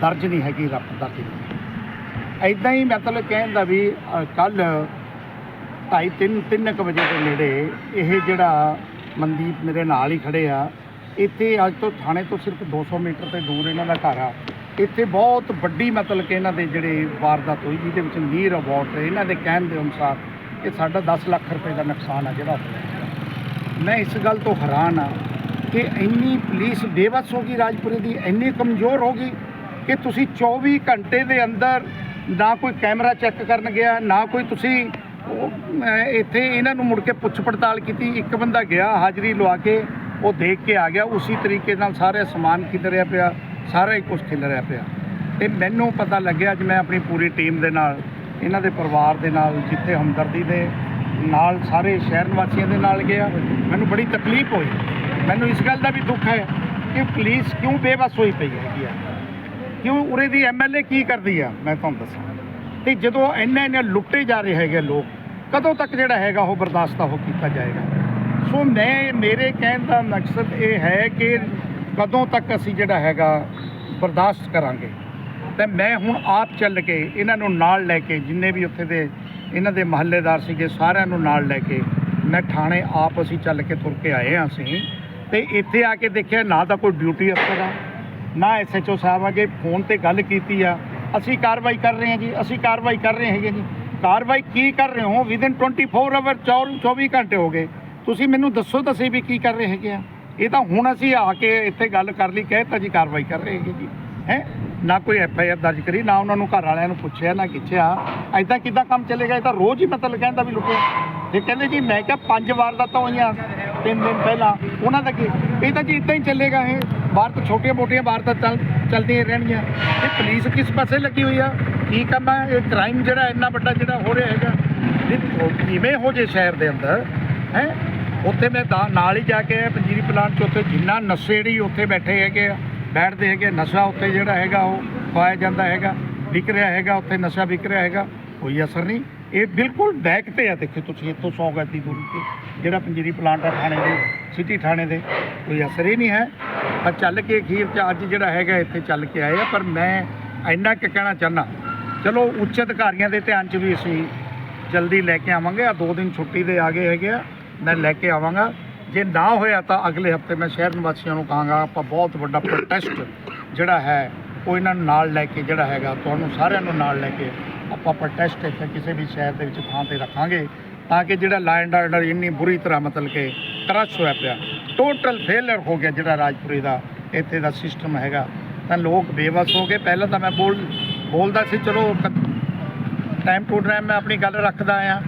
ਦਰਜ ਨਹੀਂ ਹੈਗੀ, ਰੱਬ ਦਾ ਨਹੀਂ ਐਦਾਂ ਹੀ। ਮਤਲਬ ਕਹਿਣ ਦਾ ਵੀ ਕੱਲ ਢਾਈ, ਤਿੰਨ ਤਿੰਨ ਕੁ ਵਜੇ ਦੇ ਨੇੜੇ ਇਹ ਜਿਹੜਾ ਮਨਦੀਪ ਮੇਰੇ ਨਾਲ ਹੀ ਖੜੇ ਆ। ਇੱਥੇ ਅੱਜ ਤੋਂ ਥਾਣੇ ਤੋਂ ਸਿਰਫ 200 ਮੀਟਰ ਤੇ ਦੂਰ ਇਹਨਾਂ ਦਾ ਘਰ ਆ। ਇੱਥੇ ਬਹੁਤ ਵੱਡੀ ਮਤਲਬ ਕਿ ਇਹਨਾਂ ਦੇ ਜਿਹੜੇ ਵਾਰਦਾਤ ਹੋਈ, ਜਿਹਦੇ ਵਿੱਚ ਨੀਰ ਅਵਾਰਡ ਇਹਨਾਂ ਦੇ ਕਹਿਣ ਦੇ ਅਨੁਸਾਰ ਇਹ ਸਾਡਾ 10 ਲੱਖ ਰੁਪਏ ਦਾ ਨੁਕਸਾਨ ਆ ਜਿਹੜਾ ਮੈਂ ਇਸ ਗੱਲ ਤੋਂ ਹੈਰਾਨ ਆ ਕਿ ਇੰਨੀ ਪੁਲਿਸ ਬੇਵਸ ਹੋ ਗਈ ਰਾਜਪੁਰੇ ਦੀ, ਇੰਨੀ ਕਮਜ਼ੋਰ ਹੋ ਗਈ। ਕਿ ਤੁਸੀਂ 24 ਘੰਟੇ ਦੇ ਅੰਦਰ ਨਾ ਕੋਈ ਕੈਮਰਾ ਚੈੱਕ ਕਰਨ ਗਿਆ, ਨਾ ਕੋਈ ਤੁਸੀਂ ਇੱਥੇ ਇਹਨਾਂ ਨੂੰ ਮੁੜ ਕੇ ਪੁੱਛ ਪੜਤਾਲ ਕੀਤੀ, ਇੱਕ ਬੰਦਾ ਗਿਆ, ਹਾਜ਼ਰੀ ਲਵਾ ਕੇ ਉਹ ਦੇਖ ਕੇ ਆ ਗਿਆ, ਉਸੇ ਤਰੀਕੇ ਨਾਲ ਸਾਰੇ ਸਮਾਨ ਖਿਲਰਿਆ ਪਿਆ, ਸਾਰਾ ਹੀ ਕੁਝ ਖਿਲਰਿਆ ਪਿਆ। ਤੇ ਮੈਨੂੰ ਪਤਾ ਲੱਗਿਆ, ਅੱਜ ਮੈਂ ਆਪਣੀ ਪੂਰੀ ਟੀਮ ਦੇ ਨਾਲ, ਇਹਨਾਂ ਦੇ ਪਰਿਵਾਰ ਦੇ ਨਾਲ, ਜਿੱਥੇ ਹਮਦਰਦੀ ਦੇ ਨਾਲ ਸਾਰੇ ਸ਼ਹਿਰ ਨਿਵਾਸੀਆਂ ਦੇ ਨਾਲ ਗਿਆ। ਮੈਨੂੰ ਬੜੀ ਤਕਲੀਫ ਹੋਈ। ਮੈਨੂੰ ਇਸ ਗੱਲ ਦਾ ਵੀ ਦੁੱਖ ਹੈ ਕਿ ਪੁਲਿਸ ਕਿਉਂ ਬੇਬਸ ਹੋਈ ਪਈ ਹੈਗੀ ਆ। ਕਿਉਂ ਉਰੇ ਦੀ ਐਮਐਲਏ ਕੀ ਕਰਦੀ ਆ? ਮੈਂ ਤੁਹਾਨੂੰ ਦੱਸਾਂ। ਤੇ ਜਦੋਂ ਇੰਨੇ ਇੰਨੇ ਲੁੱਟੇ ਜਾ ਰਹੇ ਹੈਗੇ ਲੋਕ, ਕਦੋਂ ਤੱਕ ਜਿਹੜਾ ਹੈਗਾ ਉਹ ਬਰਦਾਸ਼ਤ ਉਹ ਕੀਤਾ ਜਾਏਗਾ? ਸੋ ਮੈਂ, ਮੇਰੇ ਕਹਿਣ ਦਾ ਮਕਸਦ ਇਹ ਹੈ ਕਿ ਕਦੋਂ ਤੱਕ ਅਸੀਂ ਜਿਹੜਾ ਹੈਗਾ ਬਰਦਾਸ਼ਤ ਕਰਾਂਗੇ। ਤੇ ਮੈਂ ਹੁਣ ਆਪ ਚੱਲ ਕੇ ਇਹਨਾਂ ਨੂੰ ਨਾਲ ਲੈ ਕੇ, ਜਿੰਨੇ ਵੀ ਉੱਥੇ ਦੇ ਇਹਨਾਂ ਦੇ ਮਹੱਲੇਦਾਰ ਸੀਗੇ, ਸਾਰਿਆਂ ਨੂੰ ਨਾਲ ਲੈ ਕੇ ਮੈਂ ਥਾਣੇ ਆਪ ਅਸੀਂ ਚੱਲ ਕੇ ਤੁਰ ਕੇ ਆਏ ਹਾਂ ਅਸੀਂ। ਤੇ ਇੱਥੇ ਆ ਕੇ ਦੇਖਿਆ, ਨਾ ਤਾਂ ਕੋਈ ਡਿਊਟੀ ਅਫਸਰ ਆ ਨਾ ਐਸਐਚਓ ਸਾਹਿਬ ਆ ਫੋਨ ਤੇ ਗੱਲ ਕੀਤੀ ਆ। ਅਸੀਂ ਕਾਰਵਾਈ ਕਰ ਰਹੇ ਹਾਂ ਜੀ, ਅਸੀਂ ਕਾਰਵਾਈ ਕਰ ਰਹੇ ਹੈਗੇ ਜੀ। ਕਾਰਵਾਈ ਕੀ ਕਰ ਰਹੇ ਹੋ? ਵਿਦਿਨ 24 ਆਵਰ 24 ਘੰਟੇ ਹੋ ਗਏ। ਤੁਸੀਂ ਮੈਨੂੰ ਦੱਸੋ ਤਾਂ ਸਹੀ ਵੀ ਕੀ ਕਰ ਰਹੇ ਹੈਗੇ ਆ। ਇਹ ਤਾਂ ਹੁਣ ਅਸੀਂ ਆ ਕੇ ਇੱਥੇ ਗੱਲ ਕਰ ਲਈ, ਕਹਿ ਤਾਂ ਜੀ ਕਾਰਵਾਈ ਕਰ ਰਹੇ ਹੈਗੇ ਜੀ। ਹੈ? ਨਾ ਕੋਈ ਐਫ ਆਈ ਆਰ ਦਰਜ ਕਰੀ, ਨਾ ਉਹਨਾਂ ਨੂੰ ਘਰ ਵਾਲਿਆਂ ਨੂੰ ਪੁੱਛਿਆ, ਨਾ ਕਿੱਛਿਆ। ਐਦਾਂ ਕਿੱਦਾਂ ਕੰਮ ਚੱਲੇਗਾ? ਇਹ ਤਾਂ ਰੋਜ਼ ਹੀ ਮਤਲਬ ਕਹਿੰਦਾ ਵੀ ਲੁੱਟੇ ਇਹ ਕਹਿੰਦੇ ਜੀ, ਮੈਂ ਕਿਹਾ ਪੰਜ ਵਾਰ ਦਾ ਤਾਂ ਹੋਈਆਂ, ਤਿੰਨ ਦਿਨ ਪਹਿਲਾਂ। ਉਹਨਾਂ ਦਾ ਕੀ? ਇਹ ਤਾਂ ਜੀ ਇਦਾਂ ਹੀ ਚੱਲੇਗਾ ਇਹ। ਬਾਹਰ ਤਾਂ ਛੋਟੀਆਂ ਮੋਟੀਆਂ ਬਾਹਰ ਤਾਂ ਚੱਲ ਚੱਲਦੀਆਂ ਰਹਿਣਗੀਆਂ। ਇਹ ਪੁਲਿਸ ਕਿਸ ਪਾਸੇ ਲੱਗੀ ਹੋਈ ਆ? ਕੀ ਕੰਮ ਹੈ ਇਹ ਕ੍ਰਾਈਮ ਜਿਹੜਾ ਇੰਨਾ ਵੱਡਾ ਜਿਹੜਾ ਹੋ ਰਿਹਾ ਹੈਗਾ, ਇਹ ਕਿਵੇਂ ਹੋ ਜੇ ਸ਼ਹਿਰ ਦੇ ਅੰਦਰ? ਹੈ? ਉੱਥੇ ਮੈਂ ਦਾ- ਨਾਲ ਹੀ ਜਾ ਕੇ ਪੰਜੀਰੀ ਪਲਾਂਟ 'ਚ ਉੱਥੇ ਜਿੰਨਾ ਨਸ਼ੇੜੀ ਉੱਥੇ ਬੈਠੇ ਹੈਗੇ ਆ, ਬੈਠਦੇ ਹੈਗੇ ਨਸ਼ਾ ਉੱਥੇ ਜਿਹੜਾ ਹੈਗਾ ਉਹ ਖਵਾਇਆ ਜਾਂਦਾ ਹੈਗਾ, ਵਿਕ ਰਿਹਾ ਹੈਗਾ, ਉੱਥੇ ਨਸ਼ਾ ਵਿਕ ਰਿਹਾ ਹੈਗਾ, ਕੋਈ ਅਸਰ ਨਹੀਂ। ਇਹ ਬਿਲਕੁਲ ਬੈਕ ਤੇ ਆ ਦੇਖੋ ਤੁਸੀਂ, ਇੱਥੋਂ 100 ਗਜ ਦੀ ਦੂਰੀ ਤੇ, ਜਿਹੜਾ ਪੰਜੀਰੀ ਪਲਾਂਟ ਆ ਥਾਣੇ ਦੇ, ਸਿਟੀ ਥਾਣੇ ਦੇ, ਕੋਈ ਅਸਰ ਹੀ ਨਹੀਂ ਹੈ। ਪਰ ਚੱਲ ਕੇ ਅਖੀਰ 'ਚ ਅੱਜ ਜਿਹੜਾ ਹੈਗਾ ਇੱਥੇ ਚੱਲ ਕੇ ਆਏ ਆ, ਪਰ ਮੈਂ ਇੰਨਾ ਕੁ ਕਹਿਣਾ ਚਾਹੁੰਦਾ, ਚਲੋ ਉੱਚ ਅਧਿਕਾਰੀਆਂ ਦੇ ਧਿਆਨ 'ਚ ਵੀ ਅਸੀਂ ਜਲਦੀ ਲੈ ਕੇ ਆਵਾਂਗੇ ਆ ਦੋ ਦਿਨ ਛੁੱਟੀ ਦੇ ਆ ਗਏ ਹੈਗੇ ਆ, ਮੈਂ ਲੈ ਕੇ ਆਵਾਂਗਾ। ਜੇ ਨਾ ਹੋਇਆ ਤਾਂ ਅਗਲੇ ਹਫ਼ਤੇ ਮੈਂ ਸ਼ਹਿਰ ਨਿਵਾਸੀਆਂ ਨੂੰ ਕਹਾਂਗਾ, ਆਪਾਂ ਬਹੁਤ ਵੱਡਾ ਪ੍ਰੋਟੈਸਟ ਜਿਹੜਾ ਹੈ, ਉਹ ਇਹਨਾਂ ਨੂੰ ਨਾਲ ਲੈ ਕੇ ਜਿਹੜਾ ਹੈਗਾ, ਤੁਹਾਨੂੰ ਸਾਰਿਆਂ ਨੂੰ ਨਾਲ ਲੈ ਕੇ ਆਪਾਂ ਪ੍ਰੋਟੈਸਟ ਇੱਥੇ ਕਿਸੇ ਵੀ ਸ਼ਹਿਰ ਦੇ ਵਿੱਚ ਥਾਂ ਤੇ ਰੱਖਾਂਗੇ, ਤਾਂ ਕਿ ਜਿਹੜਾ ਲਾਅ ਆਰਡਰ ਇੰਨੀ ਬੁਰੀ ਤਰ੍ਹਾਂ ਮਤਲਬ ਕਿ ਕਰਸ਼ ਹੋਇਆ ਪਿਆ। ਟੋਟਲ ਫੇਲਰ ਹੋ ਗਿਆ ਜਿਹੜਾ ਰਾਜਪੁਰੇ ਦਾ, ਇੱਥੇ ਦਾ ਸਿਸਟਮ ਹੈਗਾ। ਤਾਂ ਲੋਕ ਬੇਵਸ ਹੋ ਗਏ। ਪਹਿਲਾਂ ਤਾਂ ਮੈਂ ਬੋਲ ਬੋਲਦਾ ਸੀ, ਚਲੋ ਟਾਈਮ ਟੂ ਟਾਈਮ ਮੈਂ ਆਪਣੀ ਗੱਲ ਰੱਖਦਾ ਆ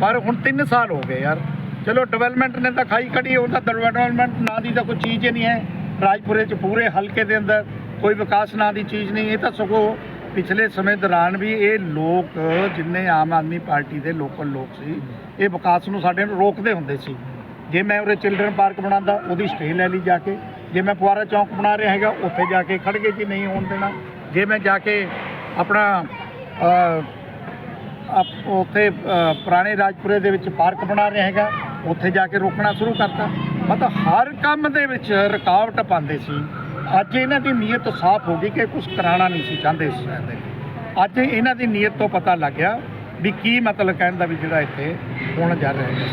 ਪਰ ਹੁਣ 3 ਸਾਲ ਹੋ ਗਏ ਯਾਰ। ਚਲੋ ਡਿਵੈਲਪਮੈਂਟ ਨੇ ਤਾਂ ਖਾਈ ਕੜੀ ਉਹਦਾ ਡਿਵੈਲਪਮੈਂਟ ਨਾਂ ਦੀ ਤਾਂ ਕੋਈ ਚੀਜ਼ ਹੀ ਨਹੀਂ ਹੈ। ਰਾਜਪੁਰੇ ਚ ਪੂਰੇ ਹਲਕੇ ਦੇ ਅੰਦਰ ਕੋਈ ਵਿਕਾਸ ਨਾਂ ਦੀ ਚੀਜ਼ ਨਹੀਂ। ਇਹ ਤਾਂ ਸਗੋਂ ਪਿਛਲੇ ਸਮੇਂ ਦੌਰਾਨ ਵੀ ਇਹ ਲੋਕ, ਜਿੰਨੇ ਆਮ ਆਦਮੀ ਪਾਰਟੀ ਦੇ ਲੋਕਲ ਲੋਕ ਸੀ, ਇਹ ਵਿਕਾਸ ਨੂੰ ਸਾਡੇ ਨੂੰ ਰੋਕਦੇ ਹੁੰਦੇ ਸੀ। ਜੇ ਮੈਂ ਉਰੇ ਚਿਲਡਰਨ ਪਾਰਕ ਬਣਾਉਂਦਾ, ਉਹਦੀ ਸਟੇ ਲੈ ਲਈ ਜਾ ਕੇ। ਜੇ ਮੈਂ ਪੁਆਰਾ ਚੌਂਕ ਬਣਾ ਰਿਹਾ ਹੈਗਾ, ਉੱਥੇ ਜਾ ਕੇ ਖੜ ਗਏ ਜੀ ਨਹੀਂ ਹੋਣ ਦੇਣਾ। ਜੇ ਮੈਂ ਜਾ ਕੇ ਆਪਣਾ ਉੱਥੇ ਪੁਰਾਣੇ ਰਾਜਪੁਰੇ ਦੇ ਵਿੱਚ ਪਾਰਕ ਬਣਾ ਰਿਹਾ ਹੈਗਾ, ਉੱਥੇ ਜਾ ਕੇ ਰੋਕਣਾ ਸ਼ੁਰੂ ਕਰਤਾ। ਮਤਲਬ ਹਰ ਕੰਮ ਦੇ ਵਿੱਚ ਰੁਕਾਵਟ ਪਾਉਂਦੇ ਸੀ। ਅੱਜ ਇਹਨਾਂ ਦੀ ਨੀਅਤ ਸਾਫ਼ ਹੋ ਗਈ ਕਿ ਕੁਝ ਕਰਾਉਣਾ ਨਹੀਂ ਸੀ ਚਾਹੁੰਦੇ ਇਸ ਸ਼ਹਿਰ ਦੇ ਅੱਜ ਇਹਨਾਂ ਦੀ ਨੀਅਤ ਤੋਂ ਪਤਾ ਲੱਗ ਗਿਆ ਵੀ ਕੀ ਮਤਲਬ ਕਹਿਣ ਦਾ ਵੀ ਜਿਹੜਾ ਇੱਥੇ ਹੋਣ ਜਾ ਰਿਹਾ ਹੈ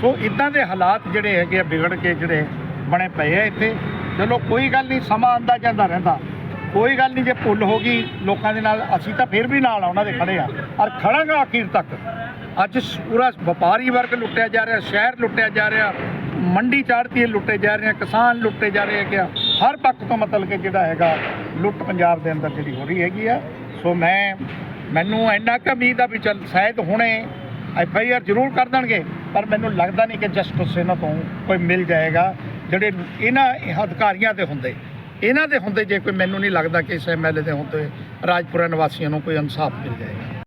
ਸੋ ਇਦਾਂ ਦੇ ਹਾਲਾਤ ਜਿਹੜੇ ਹੈਗੇ ਆ ਵਿਗੜ ਕੇ ਜਿਹੜੇ ਬਣੇ ਪਏ ਆ ਇੱਥੇ। ਚਲੋ, ਕੋਈ ਗੱਲ ਨਹੀਂ, ਸਮਾਂ ਆਂਦਾ ਜਾਂਦਾ ਰਹਿੰਦਾ। ਕੋਈ ਗੱਲ ਨਹੀਂ, ਜੇ ਭੁੱਲ ਹੋ ਗਈ ਲੋਕਾਂ ਦੇ ਨਾਲ, ਅਸੀਂ ਤਾਂ ਫਿਰ ਵੀ ਨਾਲ ਆ, ਉਹਨਾਂ ਦੇ ਖੜੇ ਆ। ਔਰ ਖੜਾਂਗਾ ਅਖੀਰ ਤੱਕ। ਅੱਜ ਪੂਰਾ ਵਪਾਰੀ ਵਰਗ ਲੁੱਟਿਆ ਜਾ ਰਿਹਾ, ਸ਼ਹਿਰ ਲੁੱਟਿਆ ਜਾ ਰਿਹਾ, ਮੰਡੀ ਚਾੜਤੀ ਲੁੱਟੇ ਜਾ ਰਹੇ ਆ, ਕਿਸਾਨ ਲੁੱਟੇ ਜਾ ਰਹੇ ਹੈਗੇ ਆ। ਹਰ ਪੱਖ ਤੋਂ ਮਤਲਬ ਕਿ ਜਿਹੜਾ ਹੈਗਾ, ਲੁੱਟ ਪੰਜਾਬ ਦੇ ਅੰਦਰ ਜਿਹੜੀ ਹੋ ਰਹੀ ਹੈਗੀ ਆ। ਸੋ ਮੈਂ, ਮੈਨੂੰ ਇੰਨਾ ਕੁ ਉਮੀਦ ਆ ਵੀ ਚੱਲ ਸ਼ਾਇਦ ਹੁਣੇ ਐਫ ਆਈ ਆਰ ਜ਼ਰੂਰ ਕਰ ਦੇਣਗੇ। ਪਰ ਮੈਨੂੰ ਲੱਗਦਾ ਨਹੀਂ ਕਿ ਜਸਟਿਸ ਇਹਨਾਂ ਤੋਂ ਕੋਈ ਮਿਲ ਜਾਏਗਾ। ਜਿਹੜੇ ਇਹਨਾਂ ਅਧਿਕਾਰੀਆਂ ਦੇ ਹੁੰਦੇ, ਇਹਨਾਂ ਦੇ ਹੁੰਦੇ ਜੇ ਕੋਈ ਮੈਨੂੰ ਨਹੀਂ ਲੱਗਦਾ ਕਿ ਇਸ ਐਮਐਲਏ ਦੇ ਹੁੰਦੇ ਰਾਜਪੁਰਾ ਨਿਵਾਸੀਆਂ ਨੂੰ ਕੋਈ ਇਨਸਾਫ ਮਿਲ ਜਾਏਗਾ।